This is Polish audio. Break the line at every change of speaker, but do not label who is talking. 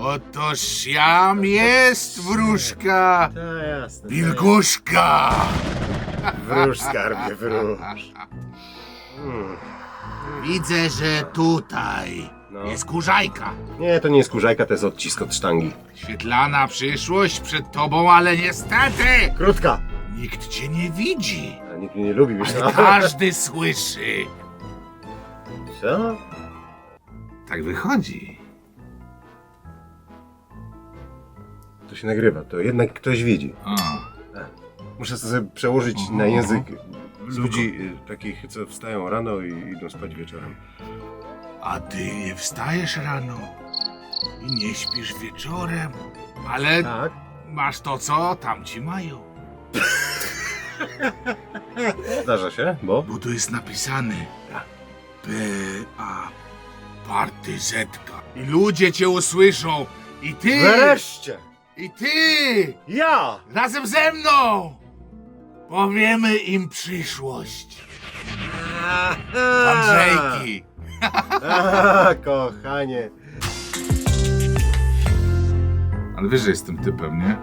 Otoż jam jest wróżka,
Ta jasne.
wilgoszka.
Wróż skarbie, wróż. Hmm.
Widzę, że tutaj
No.
jest kurzajka.
Nie, to nie jest kurzajka, to jest odcisk od sztangi.
Świetlana przyszłość przed tobą, ale niestety
Krótka!
nikt cię nie widzi.
A nikt mnie nie lubi, wiesz
Ale
no.
każdy słyszy.
Co?
Tak wychodzi.
To się nagrywa, to jednak ktoś widzi.
O,
Muszę sobie przełożyć
Mhm.
na język ludzi y, takich, co wstają rano i idą spać wieczorem.
a ty nie wstajesz rano i nie śpisz wieczorem, ale
Tak?
masz to, co tamci mają.
Zdarza się, bo?
Bo tu jest napisane P.A. Partyzetka. I ludzie cię usłyszą. I ty!
Wreszcie!
I ty!
Ja!
Razem ze mną! Powiemy im przyszłość. Andrzejki.
A, kochanie.
Ale wiesz, że jestem typem, nie?